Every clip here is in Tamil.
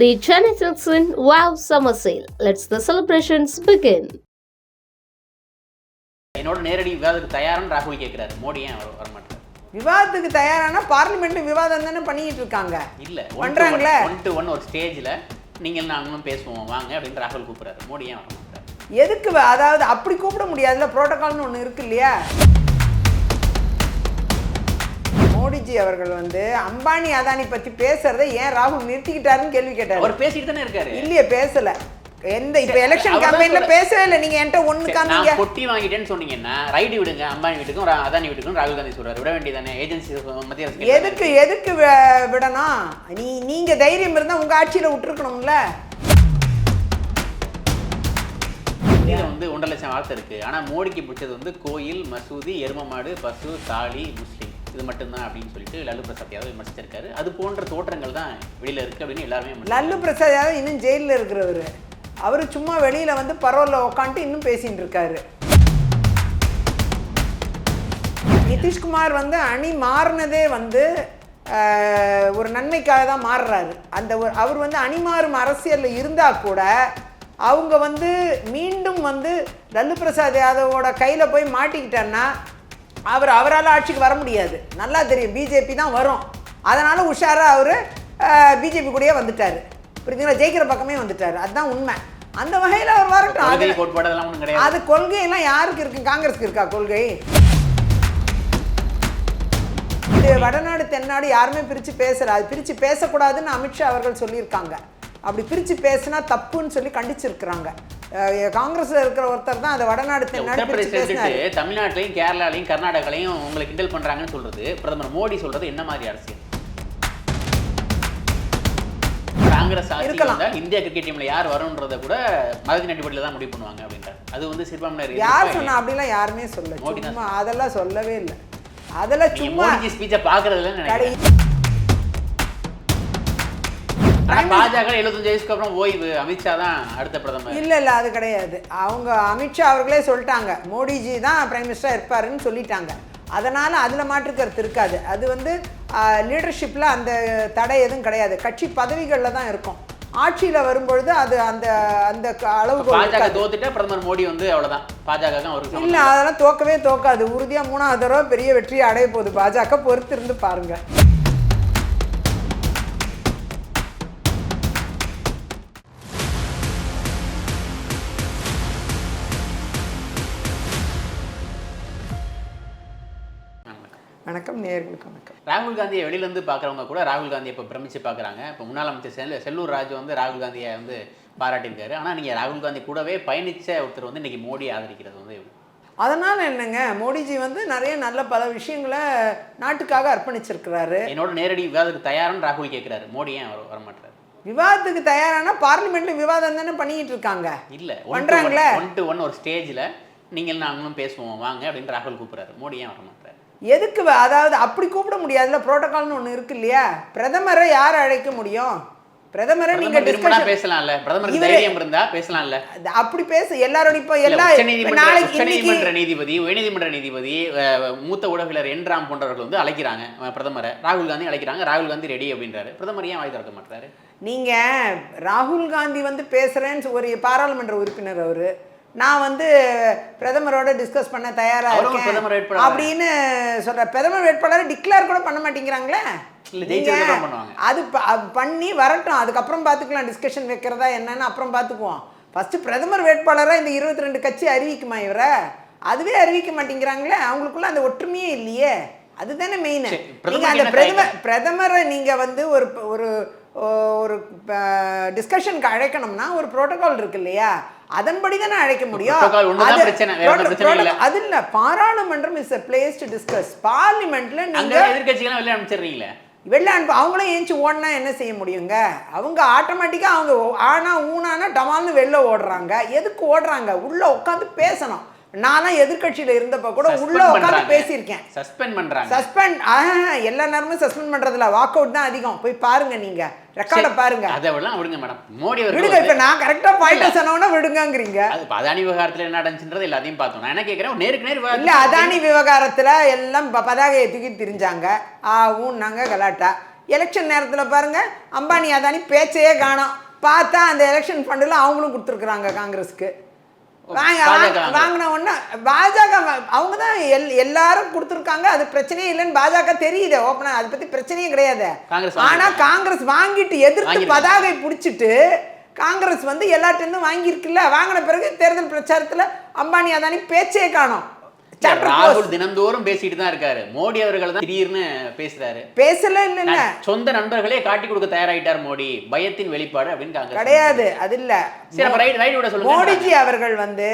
The Chennai Silks in Wow Summer Sale. Let's the celebrations begin. என்னோட நேரடி விவாதத்துக்கு தயாரான்னு ராகுல் கேட்கிறாரு மோடி ஏன் வர வரமாட்டார்? விவாதத்துக்கு தயாரானா பார்லிமெண்ட் விவாதம் தானே பண்ணிட்டு இருக்காங்க? இல்ல பண்றாங்களே. ஒன் டு ஒன் ஒரு ஸ்டேஜ்ல நீங்கள் நாங்களும் பேசுவோம் வாங்க அப்படின்னு ராகுல் கூப்பிடுறாரு. மோடி ஏன் வரமாட்டார்? எதுக்கு வ- அதாவது அப்படி கூப்பிட முடியாதுல புரோட்டோகால்னு ஒன்று இருக்கு இல்லையா? மோடிஜி அவர்கள் வந்து அம்பானி அதானி பத்தி பேசுறதை ஏன் ராகுல் நிறுத்திக்கிட்டாருன்னு கேள்வி கேட்டாரு. அவர் பேசிட்டு தானே இருக்காரு. இல்லையே பேசல. எந்த இப்ப எலெக்ஷன் கம்பெனில பேசவே இல்லை. நீங்க என்கிட்ட ஒண்ணு காமிங்க. கொட்டி வாங்கிட்டேன்னு சொன்னீங்கன்னா ரைடு விடுங்க அம்பானி வீட்டுக்கும் அதானி வீட்டுக்கும் ராகுல் காந்தி சொல்றாரு. விட வேண்டியதானே? ஏஜென்சி மத்திய அரசு. எதுக்கு எதுக்கு விடணும்? நீ நீங்க தைரியம் இருந்தா உங்க ஆட்சியில விட்டுருக்கணும்ல. வந்து ஒன்றரை லட்சம் வார்த்தை இருக்கு. ஆனா மோடிக்கு பிடிச்சது வந்து கோயில் மசூதி எரும மாடு பசு தாலி முஸ்லீம். இது மட்டும்தான் அப்படின்னு சொல்லிட்டு லல்லு பிரசாத் யாதவ் விமர்சிச்சிருக்காரு. அது போன்ற தோற்றங்கள் தான் வெளியில இருக்கு அப்படின்னு எல்லாருமே லல்லு பிரசாத் யாதவ் இன்னும் ஜெயிலில் இருக்கிறவர். அவர் சும்மா வெளியில வந்து பரவாயில்ல உட்காந்துட்டு இன்னும் பேசிட்டு இருக்காரு. நிதிஷ்குமார் வந்து அணி மாறினதே வந்து ஒரு நன்மைக்காக தான் மாறுறாரு. அந்த ஒரு அவர் வந்து அணி மாறும் அரசியலில் இருந்தால் கூட அவங்க வந்து மீண்டும் வந்து லல்லு பிரசாத் யாதவோட கையில் போய் மாட்டிக்கிட்டான்னா அவர் அவரால் ஆட்சிக்கு வர முடியாது. நல்லா தெரியும் பிஜேபி தான் வரும். அதனால் உஷாராக அவர் பிஜேபி கூடயே வந்துட்டார். புரியுதுங்களா ஜெயிக்கிற பக்கமே வந்துட்டார். அதுதான் உண்மை. அந்த வகையில் அவர் வரட்டும். அது கொள்கையெல்லாம் யாருக்கு இருக்கு? காங்கிரஸ்க்கு இருக்கா கொள்கை? இது வடநாடு தென்னாடு யாருமே பிரித்து பேசல. அது பிரித்து பேசக்கூடாதுன்னு அமித்ஷா அவர்கள் சொல்லியிருக்காங்க. அப்படி பிரித்து பேசினா தப்புன்னு சொல்லி கண்டிச்சிருக்கிறாங்க. காங்கிரஸ்ல இருக்கிற ஒருத்தர் தான் அதை வடநாடு தென்னாடு தமிழ்நாட்டிலையும் கேரளாலையும் கர்நாடகாலையும் உங்களை கிண்டல் பண்றாங்கன்னு சொல்றது. பிரதமர் மோடி சொல்றது என்ன மாதிரி அரசியல்? காங்கிரஸ் ஆட்சி இருக்கலாம். இந்திய கிரிக்கெட் டீம்ல யார் வரும்ன்றத கூட மதத்தின் அடிப்படையில் தான் முடிவு பண்ணுவாங்க அப்படின்றார். அது வந்து சிறுபான்மையினர் யார் சொன்னா அப்படிலாம் யாருமே சொல்ல அதெல்லாம் சொல்லவே இல்லை. அதெல்லாம் சும்மா ஸ்பீச்சை பாக்குறதுல நினைக்கிறேன். பாஜக எழுபத்தஞ்சு வயசுக்கு அப்புறம் ஓய்வு. அமித்ஷா தான் அடுத்த பிரதமர். இல்லை இல்லை அது கிடையாது. அவங்க அமித்ஷா அவர்களே சொல்லிட்டாங்க. மோடிஜி தான் பிரைம் மினிஸ்டராக இருப்பாருன்னு சொல்லிட்டாங்க. அதனால் அதில் மாற்று கருத்து இருக்காது. அது வந்து லீடர்ஷிப்பில் அந்த தடை எதுவும் கிடையாது. கட்சி பதவிகளில் தான் இருக்கும். ஆட்சியில் வரும்பொழுது அது அந்த அந்த அளவுக்கு பாஜக தோத்துட்டா பிரதமர் மோடி வந்து அவ்வளவுதான். பாஜக அவருக்கு. இல்லை அதெல்லாம் தோக்கவே தோக்காது. உறுதியாக மூணாவது தடவை பெரிய வெற்றியை அடைய போகுது. பாஜக பொறுத்து இருந்து நேர்களுக்கு வணக்கம். ராகுல் காந்தியை வெளியில இருந்து பார்க்குறவங்க கூட ராகுல் காந்தியை இப்போ பிரமிச்சு பார்க்குறாங்க. இப்போ முன்னாள் அமைச்சர் செல் செல்லூர் ராஜு வந்து ராகுல் காந்தியை வந்து பாராட்டியிருக்காரு. ஆனால் நீங்கள் ராகுல் காந்தி கூடவே பயணிச்ச ஒருத்தர் வந்து இன்னைக்கு மோடி ஆதரிக்கிறது வந்து? அதனால் என்னங்க மோடிஜி வந்து நிறைய நல்ல பல விஷயங்களை நாட்டுக்காக அர்ப்பணிச்சிருக்கிறாரு. என்னோட நேரடி விவாதத்துக்கு தயாரான்னு ராகுல் கேட்குறாரு. மோடி ஏன் வர வரமாட்டாரு விவாதத்துக்கு தயாரானா பார்லிமெண்ட்ல விவாதம் தானே பண்ணிட்டு இருக்காங்க? இல்ல பண்றாங்களே. ஒன் டு ஒன் ஒரு ஸ்டேஜ்ல நீங்கள் நாங்களும் பேசுவோம் வாங்க அப்படின்னு ராகுல் கூப்பிடுறாரு. மோடி ஏன் வரமாட்டாரு எதுக்கு அதாவது அப்படி கூப்பிட முடியாதுல புரோட்டோகால்னு ஒன்று இருக்கு இல்லையா? பிரதமரை யார் அழைக்க முடியும்? பிரதமரை நீங்க பிரதமர் டிஸ்கஷன் பேசலாம்ல. பிரதமருக்கு இவரே- தைரியம் இருந்தா பேசலாம்ல. அப்படி பேச. எல்லாரோட இப்போ எல்லா நாளைக்கு உச்சநீதிமன்ற நீதிபதி உயர்நீதிமன்ற நீதிபதி மூத்த ஊடகவியலர் என் ராம் போன்றவர்கள் வந்து அழைக்கிறாங்க பிரதமரை. ராகுல் காந்தி அழைக்கிறாங்க. ராகுல் காந்தி ரெடி அப்படின்றாரு. பிரதமர் ஏன் வாய் திறக்க மாட்டாரு நீங்க ராகுல் காந்தி வந்து பேசுறேன்னு ஒரு பாராளுமன்ற உறுப்பினர் அவரு. நான் வந்து பிரதமரோட டிஸ்கஸ் பண்ண தயாரா அவரும் இருக்கேன். அப்படின்னு சொல்ற பிரதமர் வேட்பாளரை டிக்ளேர் கூட பண்ண மாட்டேங்கிறாங்களே. அது பண்ணி வரட்டும். அதுக்கப்புறம் பார்த்துக்கலாம் டிஸ்கஷன் வைக்கிறதா என்னன்னு அப்புறம் பார்த்துக்குவோம் ஃபர்ஸ்ட் பிரதமர் வேட்பாளரா இந்த இருபத்தி ரெண்டு கட்சி அறிவிக்குமா இவரை? அதுவே அறிவிக்க மாட்டேங்கிறாங்களே? அவங்களுக்குள்ள அந்த ஒற்றுமையே இல்லையே. அதுதானே மெயின் நீங்க அந்த பிரதமர் பிரதமரை நீங்க வந்து ஒரு ஒரு ஒரு டிஸ்கஷனுக்கு அழைக்கணும்னா ஒரு புரோட்டோகால் இருக்கு இல்லையா? அதன்படி தானே அழைக்க முடியும்? அது- இல்ல. பாராளுமன்றம் is a place to discuss பார்லிமெண்ட்ல நீங்க எதிர்கட்சிகளாம் வெளியே அனுப்பிச்சிடுறீங்களே? வெளில அனுப்ப அவங்களும் ஏஞ்சி ஓடினா என்ன செய்ய முடியுங்க? அவங்க ஆட்டோமேட்டிக்காக அவங்க ஆனா ஊனானா டமால்னு வெளில ஓடுறாங்க. எதுக்கு ஓடுறாங்க? உள்ள உட்காந்து பேசணும். நான்லாம் எதிர்க்கட்சியில இருந்தப்ப கூட உள்ள உட்காந்து பேசியிருக்கேன். சஸ்பெண்ட் பண்றாங்க. சஸ்பெண்ட் எல்லா நேரமும் சஸ்பெண்ட் பண்றதுல வாக் அவுட் தான் அதிகம். போய் பாருங்க நீங்க. ரெக்கார்டை பாருங்க. அதை விடலாம் விடுங்க மேடம் மோடி விடுங்க இப்ப நான் கரெக்டா பாயிண்ட் சொன்னவனா விடுங்கங்கிறீங்க. அது அதானி விவகாரத்துல என்ன நடந்துச்சுன்றது எல்லாத்தையும் பார்த்தோம். நான் என்ன கேட்கறேன் நேருக்கு நேர் இல்ல அதானி விவகாரத்துல எல்லாம் பதாகையை தூக்கி திரிஞ்சாங்க. ஆ ஊன்னாங்க கலாட்டா. எலெக்ஷன் நேரத்தில் பாருங்க அம்பானி அதானி பேச்சையே காணோம். பார்த்தா அந்த எலெக்ஷன் ஃபண்டில் அவங்களும் கொடுத்துருக்குறாங்க காங்கிரஸுக்கு. வாங்கின உடனே பாஜக அவங்க தான் எல் எல்லாரும் கொடுத்துருக்காங்க. அது பிரச்சனையே இல்லைன்னு பாஜக தெரியுது. ஓப்பனா அதை பத்தி பிரச்சனையே கிடையாது. ஆனா காங்கிரஸ் வாங்கிட்டு எதிர்த்து. பதாகை பிடிச்சிட்டு காங்கிரஸ் வந்து எல்லார்ட்டேருந்து வாங்கியிருக்குல்ல. வாங்கின பிறகு தேர்தல் பிரச்சாரத்துல அம்பானி அதானி பேச்சே காணோம். ராகுல் தினந்தோறும் பேசிட்டு தான் இருக்காரு. மோடி அவர்கள் தான் திடீர்னு பேசுறாரு. பேசல நான் சொந்த நண்பர்களே காட்டி கொடுக்க தயாராயிட்டார் மோடி. பயத்தின் வெளிப்பாடு அப்படின்னு கிடையாது அது இல்ல மோடிஜி அவர்கள் வந்து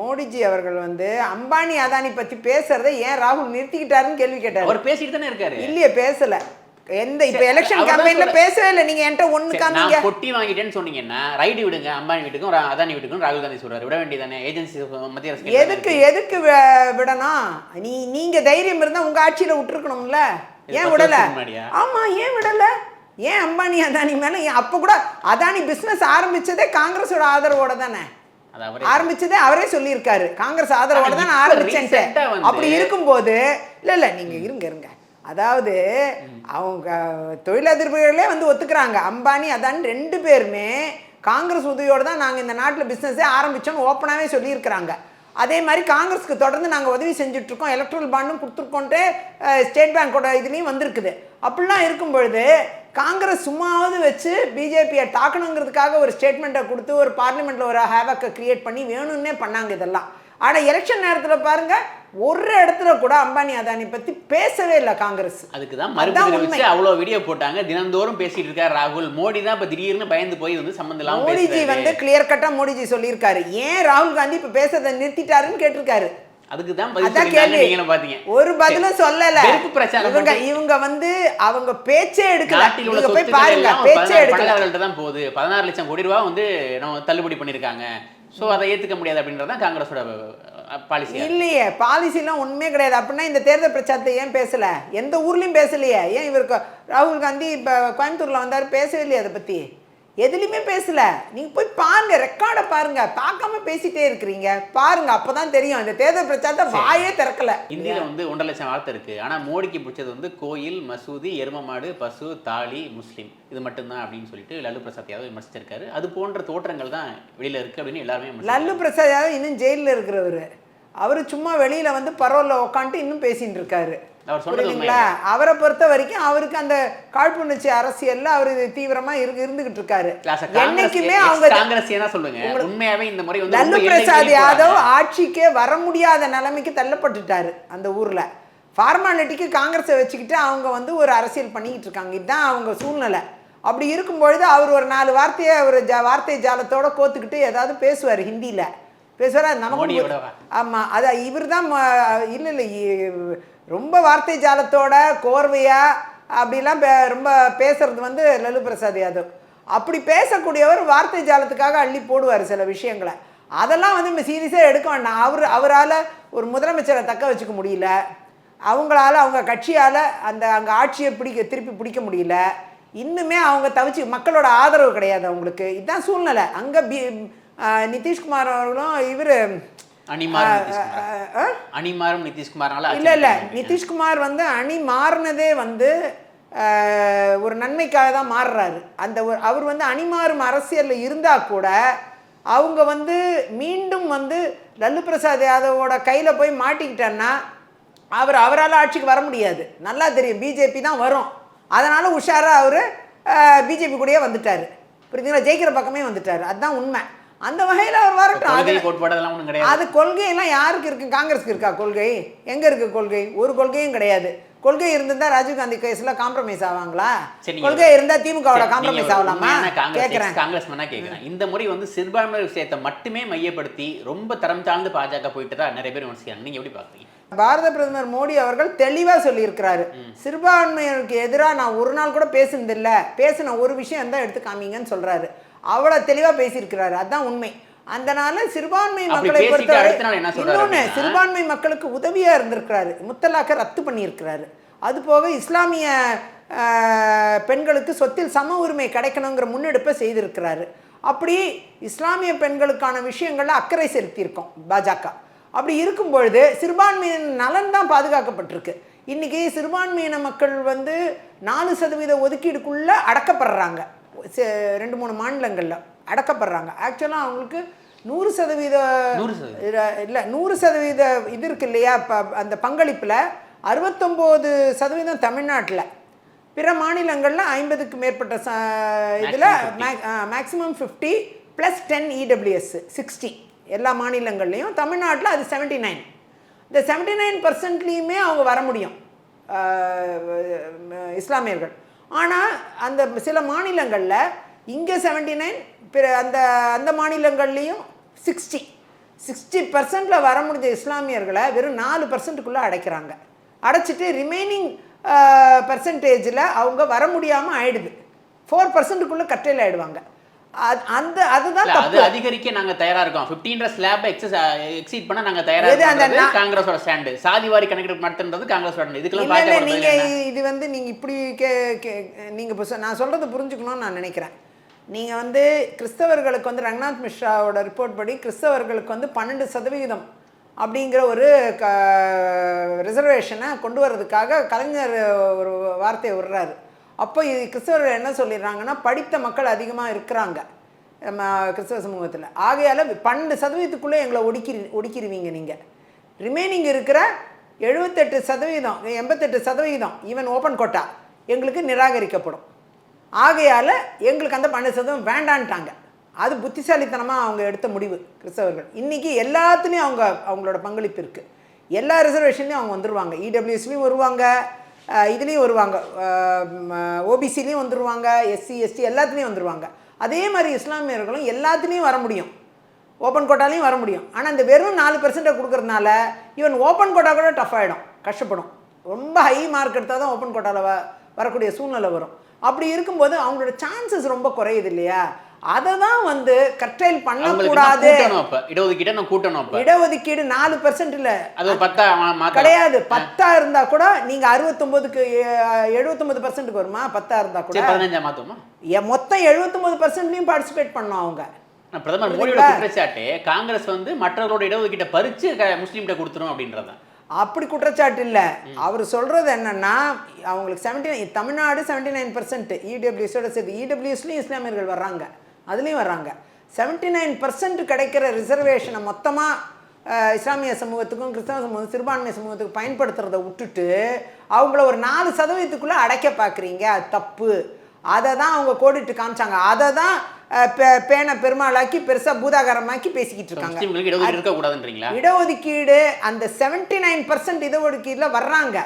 மோடிஜி அவர்கள் வந்து அம்பானி அதானி பத்தி பேசுறதை ஏன் ராகுல் நிறுத்திக்கிட்டாருன்னு கேள்வி கேட்டாரு. அவர் பேசிட்டு தானே இருக்காரு. இல்லையே பேசல. எந்த இப்ப எலெக்ஷன் சொல்ல- பேசவே இல்லை. நீங்க என்கிட்ட ஒண்ணு காமிங்க. நான் கொட்டி வாங்கிட்டேன்னு சொன்னீங்கன்னா ரைடு விடுங்க அம்பானி வீட்டுக்கும் அதானி வீட்டுக்கும் ராகுல் காந்தி சொல்றாரு. விட வேண்டியதானே? ஏஜென்சி மத்திய அரசு எதுக்கு எதுக்கு விடணும்? நீ நீங்க தைரியம் இருந்தா உங்க ஆட்சியில விட்டுருக்கணும்ல. ஏன் விடல? ஆமா ஏன் விடல? ஏன் அம்பானி அதானி மேல? அப்ப கூட அதானி பிசினஸ் ஆரம்பிச்சதே காங்கிரஸோட ஆதரவோட தானே? ஆரம்பிச்சதே அவரே சொல்லியிருக்காரு. காங்கிரஸ் ஆதரவோட தான் ஆரம்பிச்சேன்ட்டு. அப்படி இருக்கும்போது இல்ல இல்ல நீங்க இருங்க இருங்க. அதாவது அவங்க தொழிலதிபர்களே வந்து ஒத்துக்கிறாங்க. அம்பானி அதான் ரெண்டு பேருமே காங்கிரஸ் உதவியோடு தான் நாங்கள் இந்த நாட்டில் பிஸ்னஸே ஆரம்பித்தோன்னு ஓப்பனாகவே சொல்லியிருக்கிறாங்க. அதே மாதிரி காங்கிரஸ்க்கு தொடர்ந்து நாங்கள் உதவி செஞ்சுட்ருக்கோம். எலக்ட்ரல் பாண்டும் கொடுத்துருக்கோன்ட்டு ஸ்டேட் பேங்கோட இதுலேயும் வந்திருக்குது. அப்படிலாம் இருக்கும் பொழுது காங்கிரஸ் சும்மாவது வச்சு பிஜேபியை தாக்கணுங்கிறதுக்காக ஒரு ஸ்டேட்மெண்ட்டை கொடுத்து ஒரு பார்லிமெண்ட்டில் ஒரு ஹேவக்கை க்ரியேட் பண்ணி வேணும்னே பண்ணாங்க இதெல்லாம். ஆனால் எலெக்ஷன் நேரத்தில் பாருங்கள் ஒரு இடத்துல கூட அம்பானி அதானி பற்றி பேசவே இல்லை காங்கிரஸ். அதுக்கு தான். தெரிவிச்சு அவ்வளவு வீடியோ போட்டாங்க. தினந்தோறும் பேசிட்டு இருக்காரு ராகுல். மோடி தான் இப்ப திடீர்னு பயந்து போய் வந்து சம்மந்தம் இல்லாம மோடிஜி. வந்து கிளியர் கட்டா மோடிஜி சொல்லியிருக்காரு. ஏன் ராகுல் காந்தி இப்ப பேசுறதை நிறுத்திட்டாருன்னு கேட்டிருக்காரு. அதுக்கு தான் பதில் ஒரு பதிலும் சொல்லல. இவங்க இவங்க வந்து அவங்க பேச்சே எடுக்கல. நீங்க போய் பாருங்க. பேச்சே எடுக்கல. தான் போகுது. பதினாறு லட்சம் கோடி ரூபாய் வந்து நம்ம தள்ளுபடி பண்ணிருக்காங்க சோ அதை ஏத்துக்க முடியாது அப்படின்றதான் காங்கிரஸோட பாலிசி இல்லையே பாலிசிலாம் ஒன்றுமே கிடையாது. அப்படின்னா இந்த தேர்தல் பிரச்சாரத்தை ஏன் பேசலை? எந்த ஊர்லேயும் பேசலையே. ஏன் இவருக்கு ராகுல் காந்தி இப்போ கோயம்புத்தூரில் வந்தார் பேசவே இல்லையே அதை பற்றி எதுலையுமே பேசல. நீங்க போய் பாருங்க ரெக்கார்டை பாருங்க. பார்க்காம பேசிட்டே இருக்கிறீங்க. பாருங்க அப்பதான் தெரியும். இந்த தேர்தல் பிரச்சாரத்தை வாயே திறக்கல. இந்தியில வந்து ஒன்றரை லட்சம் வார்த்தை இருக்கு. ஆனா மோடிக்கு பிடிச்சது வந்து கோயில் மசூதி எரும மாடு பசு தாலி முஸ்லீம். இது மட்டும்தான் அப்படின்னு சொல்லிட்டு லல்லு பிரசாத் யாதவ் விமர்சிச்சிருக்காரு. அது போன்ற தோற்றங்கள் தான் வெளியில இருக்கு அப்படின்னு எல்லாருமே. லல்லு பிரசாத் யாதவ் இன்னும் ஜெயிலில் இருக்கிறவர். அவர் சும்மா வெளியில வந்து பரோலில் உட்காந்துட்டு இன்னும் பேசிட்டு இருக்காரு. புரியுதுங்களா? அவரை பொறுத்த வரைக்கும் அவருக்கு அந்த காழ்ப்புணர்ச்சி அரசியல்ல அவர் தீவிரமா இருக்கு இருந்துகிட்டு இருக்காரு. என்னைக்குமே அவங்க காங்கிரஸியனா சொல்லுங்க. உண்மையாவே இந்த முறை வந்து லல்லு பிரசாத் யாதவ். ஆட்சிக்கே வர முடியாத நிலைமைக்கு தள்ளப்பட்டுட்டாரு அந்த ஊர்ல. ஃபார்மாலிட்டிக்கு காங்கிரஸை வச்சுக்கிட்டு அவங்க வந்து ஒரு அரசியல் பண்ணிக்கிட்டு இருக்காங்க. இதுதான் அவங்க சூழ்நிலை. அப்படி இருக்கும்பொழுது அவர் ஒரு நாலு வார்த்தையை ஒரு ஜா வார்த்தை ஜாலத்தோட கோத்துக்கிட்டு ஏதாவது பேசுவார் ஹிந்தியில. பேசுவார்? நமக்கு மோடியை புரி- விடவா? ஆமா அது இவர் தான் இல்லை இல்லை ரொம்ப வார்த்தை ஜாலத்தோட கோர்வையா அப்படிலாம் பே- ரொம்ப பேசுறது வந்து லல்லு பிரசாத் யாதவ். அப்படி பேசக்கூடியவர் வார்த்தை ஜாலத்துக்காக அள்ளி போடுவார் சில விஷயங்களை. அதெல்லாம் வந்து நம்ம சீரியஸாக எடுக்க வேண்டாம். அவர் அவரால் ஒரு முதலமைச்சரை தக்க வச்சுக்க முடியல. அவங்களால அவங்க கட்சியால் அந்த அங்கே ஆட்சியை பிடிக்க திருப்பி பிடிக்க முடியல. இன்னுமே அவங்க தவிச்சு மக்களோட ஆதரவு கிடையாது அவங்களுக்கு. இதுதான் சூழ்நிலை. அங்கே பி நிதிஷ்குமார் அவர்களும் இவர் அணிமாறும் நிதிஷ்குமார்? அணிமாறும் நிதிஷ்குமார்னால இல்ல இல்ல. நிதிஷ்குமார் வந்து அணி மாறினதே வந்து ஒரு நன்மைக்காக தான் மாறுறாரு. அந்த ஒரு அவர் வந்து அணி மாறும் அரசியல்ல இருந்தா கூட அவங்க வந்து மீண்டும் வந்து லல்லு பிரசாத் யாதவோட கையில போய் மாட்டிக்கிட்டான்னா அவர் அவரால் ஆட்சிக்கு வர முடியாது. நல்லா தெரியும். பிஜேபி தான் வரும். அதனால உஷாரா அவர் பிஜேபி கூடயே வந்துட்டாரு. புரியுதுங்களா? ஜெயிக்கிற பக்கமே வந்துட்டாரு. அதுதான் உண்மை. அந்த வகையில் அவர் வரட்டும். அது கொள்கையெல்லாம் யாருக்கு இருக்கு? காங்கிரஸ்க்கு இருக்கா கொள்கை? எங்க இருக்கு கொள்கை? ஒரு கொள்கையும் கிடையாது. கொள்கை இருந்திருந்தா ராஜீவ்காந்தி கேஸ்ல காம்ப்ரமைஸ் ஆவாங்களா? கொள்கை இருந்தா திமுகவோட காம்ப்ரமைஸ் ஆகலாமா உண்மையான காங்கிரஸ் கேக்குறேன். இந்த முறை வந்து சிறுபான்மையினர் விஷயத்தை மட்டுமே மையப்படுத்தி ரொம்ப தரம் தாழ்ந்து பாஜக போயிட்டு தான் நிறைய பேர் விமர்சிக்கிறாங்க. நீங்க எப்படி பாக்குறீங்க? பாரத பிரதமர் மோடி அவர்கள் தெளிவா சொல்லியிருக்கிறாரு. சிறுபான்மையினருக்கு எதிராக நான் ஒரு நாள் கூட பேசுனதில்ல. பேசின ஒரு விஷயம் தான் எடுத்து காமிங்கன்னு சொல்றாரு. அவ்வளவு தெளிவா பேசியிருக்கிறாரு. அதான் உண்மை. அதனால சிறுபான்மை மக்களை பொறுத்தவரை அப்படின்னா? சிறுபான்மை மக்களுக்கு உதவியா இருந்திருக்கிறாரு. முத்தலாக்க ரத்து பண்ணியிருக்கிறாரு. அது போக இஸ்லாமிய பெண்களுக்கு சொத்தில் சம உரிமை கிடைக்கணுங்கிற முன்னெடுப்பை செய்திருக்கிறாரு. அப்படி இஸ்லாமிய பெண்களுக்கான விஷயங்கள்ல அக்கறை செலுத்தியிருக்கோம் பாஜக. அப்படி இருக்கும் பொழுது சிறுபான்மையின் நலன் தான் பாதுகாக்கப்பட்டிருக்கு. இன்னைக்கு சிறுபான்மையின மக்கள் வந்து நாலு சதவீத ஒதுக்கீடுக்குள்ளே அடக்கப்படுறாங்க. ரெண்டு மூணு மாநிலங்களில் அடக்கப்படுறாங்க. ஆக்சுவலாக அவங்களுக்கு நூறு சதவீத. இல்லை நூறு சதவீத இது இருக்கு இல்லையா? ப- அந்த பங்களிப்பில் அறுபத்தொம்போது சதவீதம் தமிழ்நாட்டில். பிற மாநிலங்களில் ஐம்பதுக்கு மேற்பட்ட ச இதில் maximum fifty plus ten EWS sixty எல்லா மாநிலங்கள்லேயும். தமிழ்நாட்டில் அது செவன்ட்டி நைன் இந்த செவன்ட்டி நைன் பர்சன்ட்லேயுமே அவங்க வர முடியும். இஸ்லாமியர்கள். ஆனால் அந்த சில மாநிலங்களில் இங்கே செவன்ட்டி நைன் பிற அந்த அந்த மாநிலங்கள்லேயும் சிக்ஸ்டி சிக்ஸ்டி பர்சன்டில் வர முடிஞ்ச இஸ்லாமியர்களை வெறும் நாலு பர்சன்ட்டுக்குள்ளே அடைக்கிறாங்க. அடைச்சிட்டு ரிமைனிங் பர்சன்டேஜில் அவங்க வர முடியாமல் ஆயிடுது. ஃபோர் பர்சன்ட்டுக்குள்ளே கட்டையில் ஆயிடுவாங்க. அந்த அதுதான் அது அதிகரிக்க நாங்க தயாரா இருக்கோம். 15 ஸ்லாப் எக்ஸஸ் எக்ஸீட் பண்ண நாங்க தயாரா இருக்கோம் காங்கிரஸோட ஸ்டாண்ட் சாதிவாரி கணக்கெடுப்பு நடத்துன்றது காங்கிரஸோட. இதுக்கெல்லாம் நீங்க இது வந்து நீங்க இப்படி நீங்க இப்போ நான் சொல்றது புரிஞ்சுக்கணும்னு நான் நினைக்கிறேன். நீங்க வந்து கிறிஸ்தவர்களுக்கு வந்து ரங்கநாத் மிஸ்ராவோட ரிப்போர்ட் படி கிறிஸ்தவர்களுக்கு வந்து பன்னெண்டு சதவிகிதம் அப்படிங்கிற ஒரு க ரிசர்வேஷனை கொண்டு வர்றதுக்காக கலைஞர் ஒரு வார்த்தையை விடுறாரு. அப்போ இது கிறிஸ்தவர்கள் என்ன சொல்லிடுறாங்கன்னா படித்த மக்கள் அதிகமாக இருக்கிறாங்க. நம்ம கிறிஸ்தவ சமூகத்தில். ஆகையால் பன்னெண்டு சதவீதத்துக்குள்ளே எங்களை ஒடுக்கி ஒடுக்கிடுவீங்க நீங்கள் ரிமைனிங் இருக்கிற எழுபத்தெட்டு சதவீதம் எண்பத்தெட்டு சதவீதம் ஈவன் ஓப்பன் கோட்டா எங்களுக்கு நிராகரிக்கப்படும். ஆகையால் எங்களுக்கு அந்த பன்னெண்டு சதவீதம் வேண்டான்ட்டாங்க. அது புத்திசாலித்தனமாக அவங்க எடுத்த முடிவு கிறிஸ்தவர்கள். இன்றைக்கி எல்லாத்துலேயும் அவங்க அவங்களோட பங்களிப்பு இருக்குது எல்லா ரிசர்வேஷன்லேயும் அவங்க வந்துடுவாங்க E இடபிள்யூஎஸ்லேயும் வருவாங்க. இதுலேயும் வருவாங்க. ஓபிசிலையும் வந்துடுவாங்க எஸ்சி எஸ்டி எல்லாத்துலேயும் வந்துடுவாங்க அதே மாதிரி இஸ்லாமியர்களும் எல்லாத்துலேயும் வர முடியும். ஓப்பன் கோட்டாலையும் வர முடியும். ஆனால் இந்த வெறும் நாலு பெர்சென்ட்டை கொடுக்குறதுனால ஈவன் ஓப்பன் கோட்டா கூட டஃப் ஆகிடும் கஷ்டப்படும். ரொம்ப ஹை மார்க் எடுத்தால் தான் ஓப்பன் கோட்டாவில் வ வரக்கூடிய சூழ்நிலை வரும். அப்படி இருக்கும்போது அவங்களோட சான்சஸ் ரொம்ப குறையுது இல்லையா? அதை தான் வந்து அவங்களுக்கு பண்ணக்கூடாது. இடஒதுக்கீட்டை நான் கூட்டணும் அப்ப. இடஒதுக்கீடு நாலு பெர்சென்ட் இல்லை. அது பத்தா. கிடையாது. பத்தா இருந்தா கூட நீங்க அறுபத்தொன்பதுக்கு எழுபத்தொன்பது பர்சன்ட்டுக்கு வருமா? பத்தா இருந்தா கூட பதினஞ்சா மாத்துமா மொத்தம் எழுபத்தொன்பது பர்சன்ட்லையும் பார்ட்டிசிபேட் பண்ணோம் அவங்க. பிரதமர் மோடியோட? குற்றச்சாட்டு காங்கிரஸ் வந்து மற்றவர்களோட இடஒதுக்கீட்டை பறிச்சு முஸ்லீம்கிட்ட கொடுத்துரும் அப்படின்றதான் அப்படி குற்றச்சாட்டு இல்லை. அவர் சொல்றது என்னன்னா அவங்களுக்கு seventy Tamil Nadu seventy nine percent இடபிள்யூஸோட சேர்த்து இடபிள்யூஸ்லையும் இஸ்லாமியர்கள் வர்றாங்க. அதுலேயும் வர்றாங்க. செவன்டி நைன் பர்சன்ட் கிடைக்கிற ரிசர்வேஷனை மொத்தமாக இஸ்லாமிய சமூகத்துக்கும் கிறிஸ்தவ சமூகம் சிறுபான்மை சமூகத்துக்கு பயன்படுத்துறதை விட்டுட்டு அவங்கள ஒரு நாலு சதவீதத்துக்குள்ளே அடைக்க பார்க்குறீங்க அது தப்பு. அதை தான் அவங்க கோடிட்டு காமிச்சாங்க. அதை தான் பேனை பெருமாளாக்கி பெருசாக பூதாகரமாக்கி பேசிக்கிட்டு இருக்காங்க. இடஒதுக்கீடு அந்த செவன்டி நைன் பர்சன்ட் இடஒதுக்கீடில் வர்றாங்க.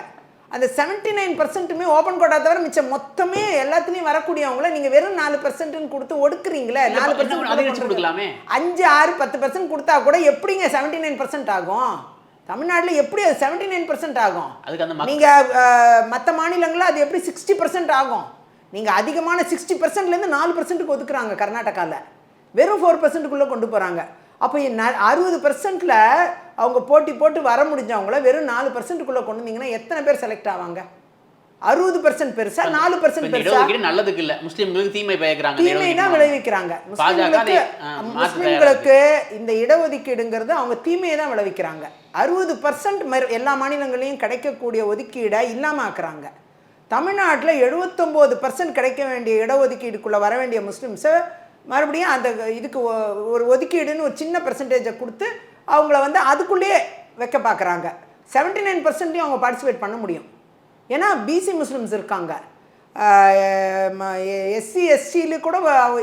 அந்த செவன்டி நைன் பர்சன்ட்டுமே ஓப்பன் கோட்டா தவிர மிச்சம் மொத்தமே எல்லாத்துலேயும் வரக்கூடியவங்கள நீங்கள் வெறும் நாலு பர்சன்ட்னு கொடுத்து ஒடுக்குறீங்களே? நாலு பர்சன்ட் கொடுக்கலாமே. அஞ்சு ஆறு பத்து பர்சன்ட் கொடுத்தா கூட எப்படிங்க செவன்டி நைன் பர்சன்ட் ஆகும்? தமிழ்நாட்டில் எப்படி அது செவன்டி நைன் பர்சன்ட் ஆகும்? அதுக்கு அந்த நீங்கள் மற்ற மாநிலங்களில் அது எப்படி சிக்ஸ்டி பர்சன்ட் ஆகும்? நீங்கள் அதிகமான சிக்ஸ்டி பர்சன்ட்லேருந்து நாலு பர்சன்ட்டுக்கு ஒதுக்குறாங்க கர்நாடகாவில் வெறும் ஃபோர் பர்சன்ட்டுக்குள்ளே கொண்டு போகிறாங்க அப்போ அறுபது பர்சன்ட்டில் அவங்க போட்டி போட்டு வர முடிஞ்சவங்கள வெறும் நாலு பர்சன்ட்டுக்குள்ளே கொண்டு வந்தீங்கன்னா எத்தனை பேர் செலக்ட் ஆவாங்க? அறுபது பர்சன்ட் பெருசா நாலு பர்சன்ட் பெருசா? நல்லதுக்கு இல்ல. முஸ்லீம்களுக்கு தீமை பயக்கிறாங்க. இந்த தீமை தான் இடஒதுக்கீடு. விளைவிக்கிறாங்க. முஸ்லிம்களுக்கு முஸ்லிம்களுக்கு இந்த இடஒதுக்கீடுங்கிறது அவங்க தீமையை தான் விளைவிக்கிறாங்க. அறுபது பர்சன்ட் எல்லா மாநிலங்களையும் கிடைக்கக்கூடிய ஒதுக்கீடை இல்லாம ஆக்குறாங்க தமிழ்நாட்டில் எழுபத்தொம்போது பர்சன்ட் கிடைக்க வேண்டிய இடஒதுக்கீடுக்குள்ளே வர வேண்டிய முஸ்லிம்ஸை மறுபடியும் அந்த இதுக்கு ஒரு ஒதுக்கீடுன்னு ஒரு சின்ன பர்சன்டேஜை கொடுத்து அவங்கள வந்து அதுக்குள்ளேயே வைக்க பார்க்குறாங்க. செவன்ட்டி நைன் பர்சன்ட்டையும் அவங்க பார்ட்டிசிபேட் பண்ண முடியும். ஏன்னா பிசி முஸ்லிம்ஸ் இருக்காங்க. எஸ்சி எஸ்சியில் கூட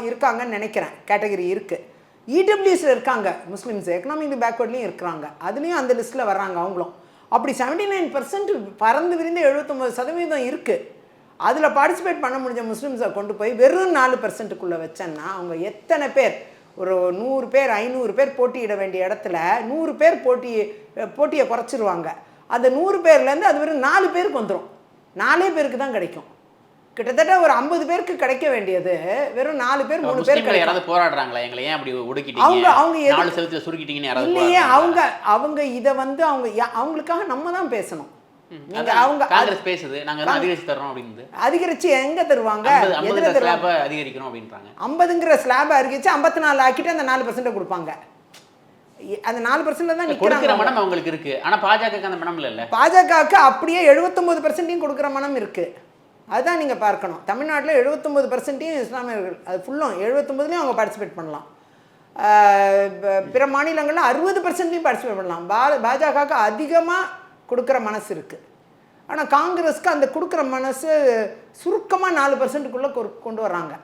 இருக்காங்கன்னு நினைக்கிறேன். கேட்டகரி இருக்குது இடபிள்யூஸில் இருக்காங்க முஸ்லீம்ஸ் எக்கனாமிக் பேக்வர்ட்லேயும் இருக்கிறாங்க. அதுலேயும் அந்த லிஸ்ட்டில் வர்றாங்க அவங்களும். அப்படி செவன்டி நைன் பர்சன்ட் பறந்து விரிந்து எழுபத்தொம்பது சதவீதம் இருக்குது அதில் பார்ட்டிசிபேட் பண்ண முடிஞ்ச முஸ்லீம்ஸை கொண்டு போய் வெறும் நாலு பர்சன்ட்டுக்குள்ளே வச்சேன்னா அவங்க எத்தனை பேர் ஒரு நூறு பேர் ஐநூறு பேர் போட்டியிட வேண்டிய இடத்துல நூறு பேர் போட்டி போட்டியை குறைச்சிருவாங்க. அந்த நூறு பேர்லேருந்து அது வெறும் நாலு பேருக்கு வந்துடும் நாலே பேருக்கு தான் கிடைக்கும். கிட்டத்தட்ட ஒரு ஐம்பது பேருக்கு கிடைக்க வேண்டியது வெறும் நாலு பேர் மூணு பேர் யாராவது போராடுறாங்களா? எங்களை ஏன் அப்படி அவங்க- ஒடுக்கிட்டீங்க அவங்க எது- நாலு செவத்துல சுருக்கிட்டீங்கன்னு யாராவது இல்லையே? அவங்க அவங்க இதை வந்து அவங்க அவங்களுக்காக நம்ம தான் பேசணும். நீங்க அதான் அவங்க காங்கிரஸ் பேசுது நாங்க வந்து அதிகரிச்சு அப்படின்னு அதிகரிச்சு எங்க தருவாங்க? ஐம்பது ஐம்பது எதுல தருவாங்க? ஸ்லாப அதிகரிக்கணும் அப்படின்றாங்க. ஐம்பதுங்கிற ஸ்லாப் அரிக்கிச்சு ஐம்பத்தி நாலு ஆக்கிட்டு அந்த நாலு பர்சன்ட்டை கொடுப்பாங்க. அந்த நாலு பர்சன்ட்ல தான் கொடுக்கிற மனம் அவங்களுக்கு இருக்கு. ஆனா பாஜகக்கு அந்த மனம் இல்ல பாஜகவுக்கு அப்படியே எழுபத்தொம்பது பர்சன்டையும் கொடுக்குற மனம் இருக்குது அதுதான் நீங்கள் பார்க்கணும். தமிழ்நாட்டில் எழுபத்தொம்பது பர்சன்ட்டையும் இஸ்லாமியர்கள் அது ஃபுல்லும் எழுபத்தொம்பதுலேயும் அவங்க பார்ட்டிசிபேட் பண்ணலாம். பிற மாநிலங்களில் அறுபது பர்சன்ட்லையும் பார்ட்டிசிபேட் பண்ணலாம். பா பாஜகவுக்கு அதிகமாக கொடுக்குற மனசு இருக்குது ஆனால் காங்கிரஸ்க்கு அந்த கொடுக்குற மனசு சுருக்கமாக நாலு பர்சன்ட்டுக்குள்ளே கொண்டு வர்றாங்க.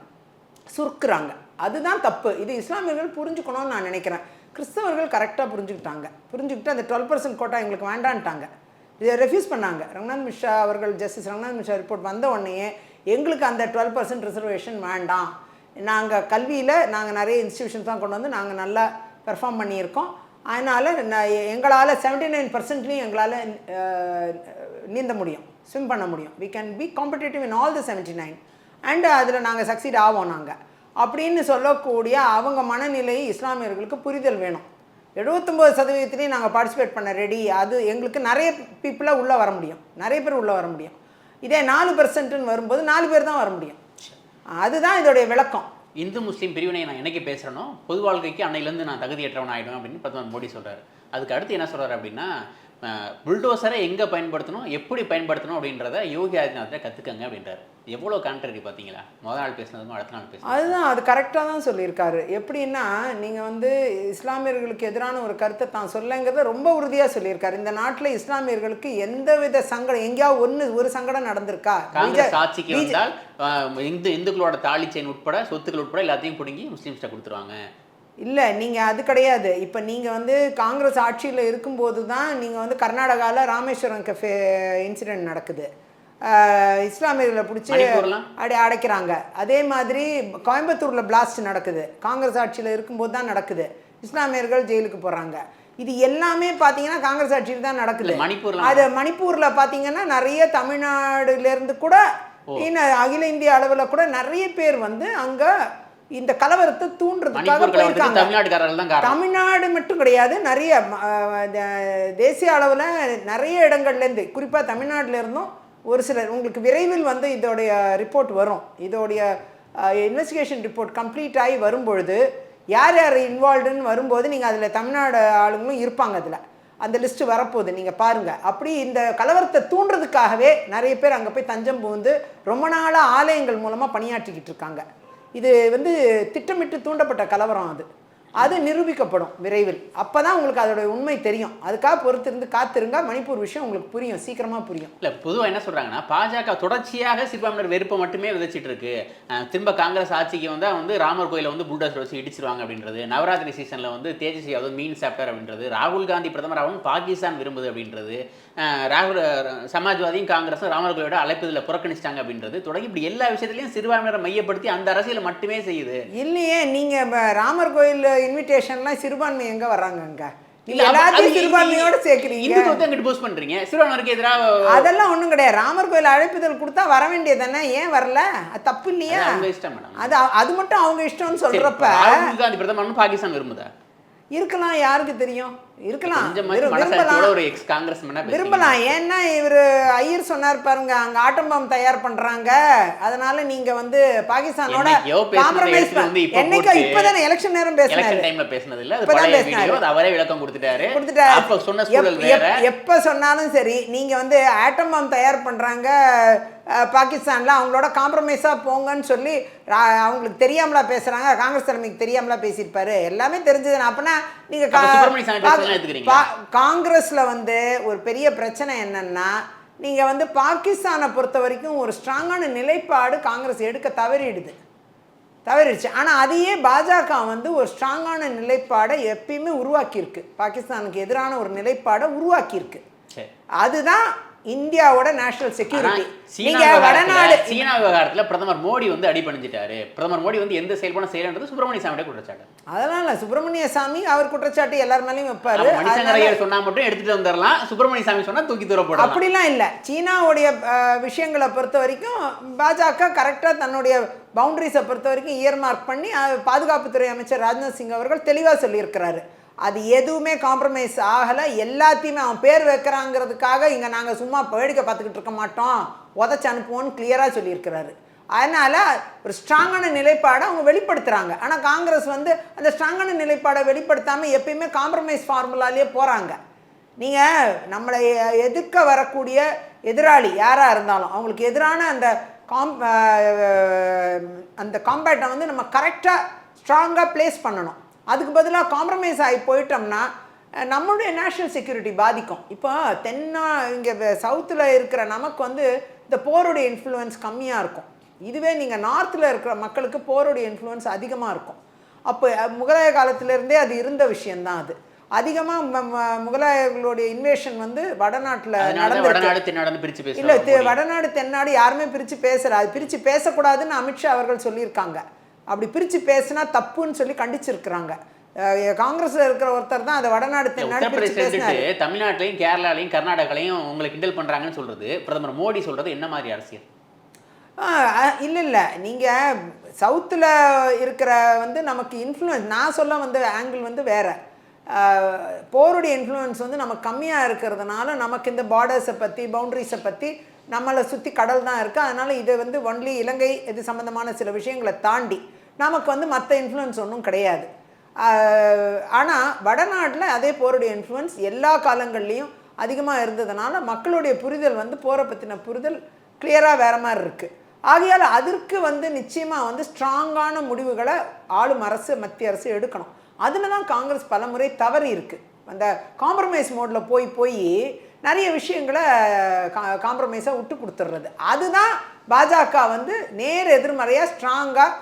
சுருக்குறாங்க. அதுதான் தப்பு. இது இஸ்லாமியர்கள் புரிஞ்சுக்கணும்னு நான் நினைக்கிறேன். கிறிஸ்தவர்கள் கரெக்டாக புரிஞ்சுக்கிட்டாங்க. புரிஞ்சுக்கிட்டு அந்த டுவெல் பர்சன்ட் கோட்டா எங்களுக்கு வேண்டான்ட்டாங்க. இதை ரெஃப்யூஸ் பண்ணாங்க. ரங்கநாத் மிஷ்ரா அவர்கள் ஜஸ்டிஸ் ரங்கநாத் மிஷ்ரா ரிப்போர்ட் வந்த உடனேயே எங்களுக்கு அந்த டுவெல் பர்சன்ட் ரிசர்வேஷன் வேண்டாம். நாங்கள் கல்வியில் நாங்கள் நிறைய இன்ஸ்டியூஷன்ஸ் தான் கொண்டு வந்து நாங்கள் நல்லா பெர்ஃபார்ம் பண்ணியிருக்கோம். அதனால் எங்களால் செவன்டி நைன் பர்சன்ட்லேயும் எங்களால் நீந்த முடியும். ஸ்விம் பண்ண முடியும். We can be competitive in all the seventy nine and அதில் நாங்கள் சக்சீட் ஆவோம் நாங்கள் அப்படின்னு சொல்லக்கூடிய அவங்க மனநிலை இஸ்லாமியர்களுக்கு புரிதல் வேணும். எழுபத்தொம்போது சதவீதத்துலேயும் நாங்கள் பார்ட்டிசிபேட் பண்ண ரெடி அது எங்களுக்கு நிறைய பீப்புளாக உள்ளே வர முடியும். நிறைய பேர் உள்ளே வர முடியும். இதே நாலு பர்சன்ட்னு வரும்போது நாலு பேர் தான் வர முடியும். அதுதான் இதோடைய விளக்கம். இந்து முஸ்லீம் பிரிவினை நான் என்னைக்கு பேசுகிறேனோ பொது வாழ்க்கைக்கு அன்னையிலேருந்து நான் தகுதியற்றவன் ஆகிடும் அப்படின்னு பிரதமர் மோடி சொல்கிறார் அதுக்கு அடுத்து என்ன சொல்கிறார் அப்படின்னா புல்டோசரை எங்க பயன்படுத்தணும் எப்படி பயன்படுத்தணும் அப்படின்றத யோகி ஆதித்யநாத்தை கத்துக்கங்க அப்படின்றாரு. எவ்வளவு கான்ட்ரரி பாத்தீங்களா? முதல் நாள் பேசினதும் அடுத்த நாள் பேசுனது அதுதான் அது கரெக்டாக தான் சொல்லியிருக்காரு. எப்படின்னா நீங்கள் வந்து இஸ்லாமியர்களுக்கு எதிரான ஒரு கருத்தை தான் சொல்லுங்கிறத ரொம்ப உறுதியாக சொல்லியிருக்காரு. இந்த நாட்டில் இஸ்லாமியர்களுக்கு எந்தவித சங்கடம் எங்கேயாவது ஒன்று ஒரு சங்கடம் நடந்திருக்கா? காங்கிரஸ் ஆட்சிக்கு வந்தால் இந்து இந்துக்களோட தாலி செயின் உட்பட சொத்துக்கள் உட்பட எல்லாத்தையும் பிடுங்கி முஸ்லீம்ஸ்ட்ட கொடுத்துருவாங்க. இல்லை நீங்கள் அது கிடையாது. இப்போ நீங்கள் வந்து காங்கிரஸ் ஆட்சியில் இருக்கும்போது தான் நீங்கள் வந்து கர்நாடகாவில் ராமேஸ்வரம் கஃபே இன்சிடென்ட் நடக்குது. இஸ்லாமியர்களை பிடிச்சி? அடை அடைக்கிறாங்க. அதே மாதிரி கோயம்புத்தூரில் பிளாஸ்ட் நடக்குது. காங்கிரஸ் ஆட்சியில் இருக்கும்போது தான் நடக்குது. இஸ்லாமியர்கள் ஜெயிலுக்கு போகிறாங்க இது எல்லாமே பார்த்தீங்கன்னா காங்கிரஸ் ஆட்சியில் தான் நடக்குது. அது மணிப்பூரில் பார்த்தீங்கன்னா நிறைய தமிழ்நாடுலேருந்து கூட இன்னும் அகில இந்திய அளவில் கூட நிறைய பேர் வந்து அங்கே இந்த கலவரத்தை தூண்டுறதுக்காக போயிருக்காங்க. காரணம். தமிழ்நாடு மட்டும் கிடையாது நிறைய தேசிய அளவில் நிறைய இடங்கள்லேருந்து குறிப்பாக தமிழ்நாட்டுல இருந்தும் ஒரு சிலர் உங்களுக்கு விரைவில் வந்து இதோடைய ரிப்போர்ட் வரும். இதோடைய இன்வெஸ்டிகேஷன் ரிப்போர்ட் கம்ப்ளீட் ஆகி வரும்பொழுது யார் யார் இன்வால்வ்டுன்னு வரும்போது நீங்கள் அதில் தமிழ்நாடு ஆளுங்களும் இருப்பாங்க அதில். அந்த லிஸ்ட்டு வரப்போகுது நீங்கள் பாருங்கள் அப்படி இந்த கலவரத்தை தூண்டுறதுக்காகவே நிறைய பேர் அங்கே போய் தஞ்சம் புகுந்து ரொம்ப நாளாக ஆலயங்கள் மூலமாக பணியாற்றிக்கிட்டு இருக்காங்க. இது வந்து திட்டமிட்டு தூண்டப்பட்ட கலவரம் அது. அது நிரூபிக்கப்படும் விரைவில். அப்போ தான் உங்களுக்கு அதோடைய உண்மை தெரியும். அதுக்காக பொறுத்திருந்து காத்திருங்க மணிப்பூர் விஷயம் உங்களுக்கு புரியும் சீக்கிரமாக புரியும். இல்லை பொதுவாக என்ன சொல்கிறாங்கன்னா பாஜக தொடர்ச்சியாக சிறுபான்மையினர் வெறுப்பை மட்டுமே விதைச்சிட்டு இருக்கு திரும்ப காங்கிரஸ் ஆட்சிக்கு வந்தால் வந்து ராமர் கோயிலை வந்து புல்டோசர் வச்சு இடிச்சிருவாங்க அப்படின்றது நவராத்திரி சீசனில் வந்து தேஜஸ்வி அதாவது மீன் சாப்பிட்டார் அப்படின்றது ராகுல் காந்தி பிரதமர் ஆகணும் பாகிஸ்தான் விரும்புது அப்படின்றது ராகுல் சமாஜ்வாதியும் காங்கிரஸும் ராமர் கோயிலோட அழைப்பதில் புறக்கணிச்சிட்டாங்க அப்படின்றது. தொடங்கி இப்படி எல்லா விஷயத்திலையும் சிறுபான்மையினரை மையப்படுத்தி அந்த அரசியலை மட்டுமே செய்யுது. இல்லையே நீங்கள் ராமர் கோயில் இன்விடேஷன்லாம் சிறுபான்மை எங்கே வர்றாங்க அங்கே? இல்ல, இல்லை அப்ப- எல்லாத்தையும் அது சிறுபான்மையோட சேர்க்குறீங்க. இந்துத்துவத்தை அங்கிட்டு போஸ்ட் பண்றீங்க? சிறுபான்மைக்கு எதிராக அதெல்லாம் ஒன்றும் கிடையாது. ராமர் கோயில் அழைப்புதல் கொடுத்தா வர வேண்டியதானே ஏன் வரல? அது தப்பு இல்லையா? அவங்க இஷ்டம் மேடம். அது அது மட்டும் அவங்க இஷ்டம்னு சொல்றப்ப ராகுல் காந்தி பிரதமர்னு பாகிஸ்தான் விரும்புதா? இருக்கலாம் யாருக்கு தெரியும்? இருக்கலாம். விரும்பலாம். ஒரு எக்ஸ் காங்கிரஸ் விரும்பலாம். ஏன்னா இவர் ஐயர் சொன்னார் பாருங்க அங்க ஆட்டம் பாம் தயார் பண்றாங்க. அதனால நீங்க வந்து பாகிஸ்தானோட காம்ப்ரமைஸ் என்னைக்கோ இப்பதானே எலெக்ஷன் நேரம் பேசினாரு. டைம்ல பேசினது இல்ல இப்பதான் பேசினாரு. அவரே விளக்கம் கொடுத்துட்டாரு. கொடுத்துட்டாரு. எப்ப சொன்னாலும் சரி நீங்க வந்து ஆட்டம் பாம் தயார் பண்றாங்க பாகிஸ்தான்ல அவங்களோட காம்ப்ரமைஸா போங்கன்னு சொல்லி அவங்களுக்கு தெரியாமலா பேசுறாங்க காங்கிரஸ் தலைமைக்கு தெரியாமலா பேசியிருப்பாரு. எல்லாமே தெரிஞ்சது அப்பனா நீங்க அப்ப கா- சுப்பிரமணிய சாமி பேசுறதெல்லாம் பா- எடுத்துக்கிறீங்களா? பா- காங்கிரஸ்ல வந்து ஒரு பெரிய பிரச்சனை என்னன்னா நீங்க வந்து பாகிஸ்தானை பொறுத்த வரைக்கும் ஒரு ஸ்ட்ராங்கான நிலைப்பாடு காங்கிரஸ் எடுக்க தவறிடுது தவறிடுச்சு ஆனால் அதையே பாஜக வந்து ஒரு ஸ்ட்ராங்கான நிலைப்பாடை எப்பயுமே உருவாக்கியிருக்கு பாகிஸ்தானுக்கு எதிரான ஒரு நிலைப்பாடை உருவாக்கியிருக்கு. அதுதான் இந்தியாவோட நேஷனல் செக்யூரிட்டி நீங்க வடநாடு சீனா விவகாரத்துல பிரதமர் மோடி வந்து அடிபணிஞ்சிட்டாரு. பிரதமர் மோடி வந்து எந்த செயல்பாடும் செய்யலன்றது சுப்பிரமணிய சாமியோட குற்றச்சாட்டு. அதெல்லாம் இல்லை சுப்பிரமணிய சாமி அவர் குற்றச்சாட்டு எல்லார் மேலேயும் வைப்பாரு. அப்ப மணிசங்கர் அதனால- ஐயர் சொன்னா மட்டும் எடுத்துட்டு வந்துடலாம் சுப்பிரமணிய சாமி சொன்னா தூக்கி தூர போடலாம். அப்படிலாம் இல்லை. சீனாவுடைய விஷயங்களை பொறுத்த வரைக்கும் பாஜக கரெக்டாக தன்னுடைய பவுண்டரிஸை பொறுத்த வரைக்கும் இயர்மார்க் பண்ணி அஹ், பாதுகாப்புத்துறை அமைச்சர் ராஜ்நாத் சிங் அவர்கள் தெளிவாக சொல்லியிருக்கிறாரு. அது எதுவுமே காம்ப்ரமைஸ் ஆகலை. எல்லாத்தையுமே அவன் பேர் வைக்கிறாங்கிறதுக்காக இங்கே நாங்கள் சும்மா வேடிக்கை பார்த்துக்கிட்டு இருக்க மாட்டோம். உதச்சு அனுப்புவோன்னு கிளியராக சொல்லியிருக்கிறாரு. அதனால் ஒரு ஸ்ட்ராங்கான நிலைப்பாடை அவங்க வெளிப்படுத்துகிறாங்க ஆனால் காங்கிரஸ் வந்து அந்த ஸ்ட்ராங்கான நிலைப்பாடை வெளிப்படுத்தாமல் எப்பயுமே காம்ப்ரமைஸ் ஃபார்முலாலேயே போகிறாங்க நீங்கள் நம்மளை எதிர்க்க வரக்கூடிய எதிராளி யாராக இருந்தாலும் அவங்களுக்கு எதிரான அந்த காம் அந்த காம்பேட்டை வந்து நம்ம கரெக்டாக ஸ்ட்ராங்காக ப்ளேஸ் பண்ணணும். அதுக்கு பதிலாக காம்ப்ரமைஸ் ஆகி போயிட்டோம்னா நம்மளுடைய நேஷ்னல் செக்யூரிட்டி பாதிக்கும். இப்போ தென்னா இங்கே சவுத்தில் இருக்கிற நமக்கு வந்து இந்த போருடைய இன்ஃப்ளூயன்ஸ் கம்மியாக இருக்கும். இதுவே நீங்கள் நார்த்தில் இருக்கிற மக்களுக்கு போருடைய இன்ஃப்ளூயன்ஸ் அதிகமாக இருக்கும். அப்போ முகலாய காலத்திலேருந்தே அது இருந்த விஷயம்தான் அது. அதிகமாக முகலாயர்களுடைய இன்வேஷன் வந்து வடநாட்டில் பிரிச்சு இல்ல வடநாடு தென்னாடு யாருமே பிரிச்சு பேசல. அது பிரிச்சு பேசக்கூடாதுன்னு அமித்ஷா அவர்கள் சொல்லியிருக்காங்க. அப்படி பிரிச்சு பேசினா தப்புன்னு சொல்லி கண்டிச்சிருக்கிறாங்க. காங்கிரஸ்ல இருக்கிற ஒருத்தர் தான் அதை வடநாடு தென்னாடு தமிழ்நாட்டிலையும் கேரளாலையும் கர்நாடகாலையும் உங்களை கிண்டல் பண்றாங்கன்னு சொல்றது பிரதமர் மோடி சொல்றது என்ன மாதிரி அரசியல்? இல்லை இல்லை. நீங்கள் சவுத்தில் இருக்கிற வந்து நமக்கு இன்ஃப்ளூயன்ஸ் நான் சொல்ல வந்த ஆங்கிள் வந்து வேற. போருடைய இன்ஃப்ளூயன்ஸ் வந்து நமக்கு கம்மியாக இருக்கிறதுனால நமக்கு இந்த பார்டர்ஸை பற்றி பவுண்டரிஸை பற்றி நம்மளை சுற்றி கடல் தான் இருக்குது அதனால் இது வந்து ஒன்லி இலங்கை இது சம்மந்தமான சில விஷயங்களை தாண்டி நமக்கு வந்து மற்ற இன்ஃப்ளூயன்ஸ் ஒன்றும் கிடையாது. ஆனால் வடநாட்டில் அதே போருடைய இன்ஃப்ளூயன்ஸ் எல்லா காலங்கள்லேயும் அதிகமாக இருந்ததுனால மக்களுடைய புரிதல் வந்து போரை பற்றின புரிதல் கிளியராக வேற மாதிரி இருக்குது ஆகையால் அதற்கு வந்து நிச்சயமாக வந்து ஸ்ட்ராங்கான முடிவுகளை ஆளும் அரசு மத்திய அரசு எடுக்கணும். அதில் தான் காங்கிரஸ் பலமுறை தவறி இருக்குது அந்த காம்ப்ரமைஸ் மோடில் போய் போய் நிறைய விஷயங்களை கா காம்ப்ரமைஸாக விட்டு கொடுத்துட்றது அதுதான் பாஜக வந்து நேர் எதிர்மறையாக ஸ்ட்ராங்காக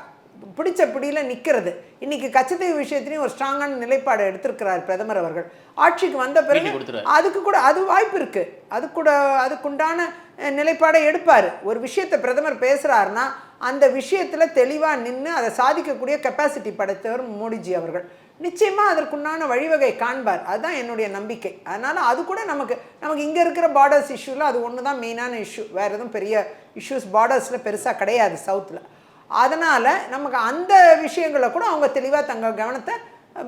பிடிச்ச பிடியில் நிற்கிறது இன்னைக்கு கச்சத்தீவு விஷயத்துலையும் ஒரு ஸ்ட்ராங்கான நிலைப்பாடு எடுத்திருக்கிறார் பிரதமர் அவர்கள். ஆட்சிக்கு வந்த பிறகு. அதுக்கு கூட அது வாய்ப்பு இருக்கு. அது கூட அதுக்குண்டான நிலைப்பாடை எடுப்பார். ஒரு விஷயத்தை பிரதமர் பேசுகிறாருன்னா அந்த விஷயத்தில் தெளிவாக நின்று அதை சாதிக்கக்கூடிய கெப்பாசிட்டி படைத்தவர் மோடிஜி அவர்கள். நிச்சயமாக அதற்குண்டான வழிவகை காண்பார். அதுதான் என்னுடைய நம்பிக்கை. அதனால் அது கூட நமக்கு நமக்கு இங்கே இருக்கிற பார்டர்ஸ் இஷ்யூவில் அது ஒன்று தான் மெயினான இஷ்யூ வேறு எதுவும் பெரிய இஷ்யூஸ் பார்டர்ஸில் பெருசாக கிடையாது சவுத்தில் அதனால் நமக்கு அந்த விஷயங்களை கூட அவங்க தெளிவாக தங்கள் கவனத்தை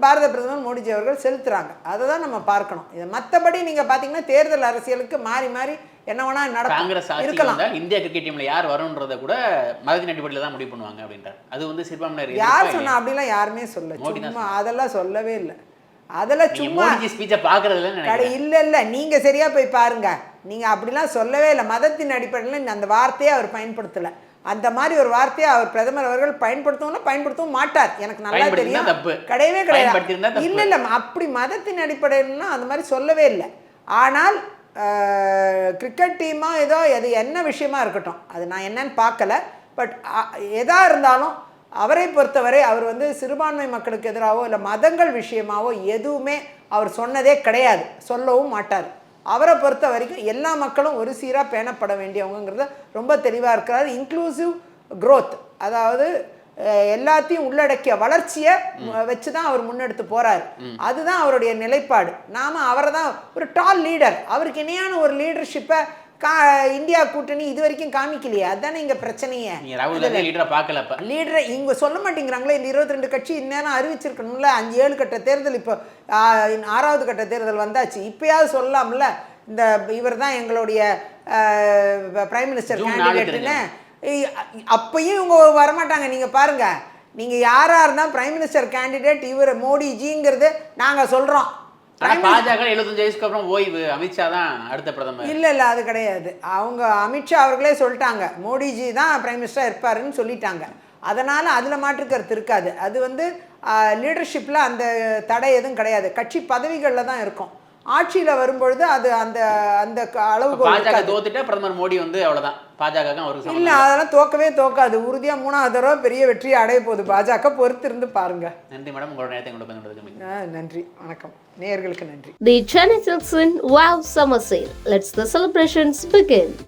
பாரத பிரதமர் மோடிஜி அவர்கள் செலுத்துறாங்க. அதை தான் நம்ம பார்க்கணும். இது மற்றபடி நீங்கள் பார்த்தீங்கன்னா தேர்தல் அரசியலுக்கு மாறி மாறி என்ன வேணா காங்கிரஸ் நடக்கும் ஆட்சிக்கு இருக்கலாம் இந்தியா கிரிக்கெட் டீம்ல யார் வரும்ன்றத கூட மதத்தின் அடிப்படையில் தான் முடிவு பண்ணுவாங்க அப்படின்றார். அது வந்து சிறுபான்மையினர் யார் சொன்னா அப்படிலாம் யாருமே சொல்ல சும்மா அதெல்லாம் சொல்லவே இல்லை. அதெல்லாம் சும்மா ஸ்பீச்சை பாக்குறதுல கடை இல்லை இல்லை. நீங்கள் சரியாக போய் பாருங்க. நீங்கள் அப்படிலாம் சொல்லவே இல்லை. மதத்தின் அடிப்படையில் அந்த வார்த்தையை அவர் பயன்படுத்தலை. அந்த மாதிரி ஒரு வார்த்தையை அவர் பிரதமர் அவர்கள் பயன்படுத்தவும் பயன்படுத்தவும் மாட்டார். எனக்கு நல்லா தெரியும். கிடையவே கிடையாது. இல்லை இல்லை அப்படி மதத்தின் அடிப்படையில்னா அந்த மாதிரி சொல்லவே இல்லை. ஆனால் கிரிக்கெட் டீமா ஏதோ அது என்ன விஷயமா இருக்கட்டும். அது நான் என்னன்னு பார்க்கல. பட் எதா இருந்தாலும் அவரை பொறுத்தவரை அவர் வந்து சிறுபான்மை மக்களுக்கு எதிராகவோ இல்லை மதங்கள் விஷயமாவோ எதுவுமே அவர் சொன்னதே கிடையாது. சொல்லவும் மாட்டார். அவரை பொறுத்த வரைக்கும் எல்லா மக்களும் ஒரு சீராக பேணப்பட வேண்டியவங்கிறத ரொம்ப தெளிவாக இருக்கிறார் இன்க்ளூசிவ் growth அதாவது எல்லாத்தையும் உள்ளடக்கிய வளர்ச்சியை வச்சு தான் அவர் முன்னெடுத்து போறாரு. அதுதான் அவருடைய நிலைப்பாடு. நாம அவரை தான் ஒரு டால் லீடர் அவருக்கு இணையான ஒரு லீடர்ஷிப்பை கா இந்தியா கூட்டணி இது வரைக்கும் காமிக்கலையே. அதுதானே இங்க பிரச்சனையே. நீங்க ராகுல் காந்தி லீடரா பார்க்கல லீடரை இங்க சொல்ல மாட்டேங்கிறாங்களே இந்த இருபத்தி ரெண்டு கட்சி இந்நேரம் அறிவிச்சிருக்கணும்ல அஞ்சு ஏழு கட்ட தேர்தல் இப்போ ஆறாவது கட்ட தேர்தல் வந்தாச்சு. இப்பயாவது சொல்லலாம்ல இந்த இவர் தான் எங்களுடைய பிரைம் மினிஸ்டர் கேண்டிடேட்னு அப்பயும் இவங்க வரமாட்டாங்க நீங்க பாருங்க. நீங்க யாரா இருந்தா பிரைம் மினிஸ்டர் கேண்டிடேட் இவர் மோடிஜிங்கிறது நாங்க சொல்றோம். பாஜக 75 வயசுக்கு அப்புறம் ஓய்வு அமித்ஷா தான் அடுத்த பிரதமர். இல்லை இல்லை அது கிடையாது. அவங்க அமித்ஷா அவர்களே சொல்லிட்டாங்க. மோடிஜி தான் பிரைம் மினிஸ்டராக இருப்பாருன்னு சொல்லிட்டாங்க. அதனால் அதில் மாற்று கருத்து இருக்காது. அது வந்து லீடர்ஷிப்பில் அந்த தடை எதுவும் கிடையாது. கட்சி பதவிகளில் தான் இருக்கும். ஆட்சியில் வரும்பொழுது அது அந்த அந்த க- அளவுகோல் பாஜக. தோத்துட்டா பிரதமர் மோடி வந்து அவ்வளவுதான். பாஜக அவருக்கு இல்லை அதெல்லாம் தோக்கவே தோக்காது. உறுதியாக மூணாவது தடவை பெரிய வெற்றியை அடைய போகுது. பாஜக பொறுத்து இருந்து பாருங்க. நன்றி மேடம். உங்களோட நேரத்தை கொண்டு நன்றி. வணக்கம். நேயர்களுக்கு நன்றி The Chennai Silks in Wow Summer Sale. Let's the celebrations begin.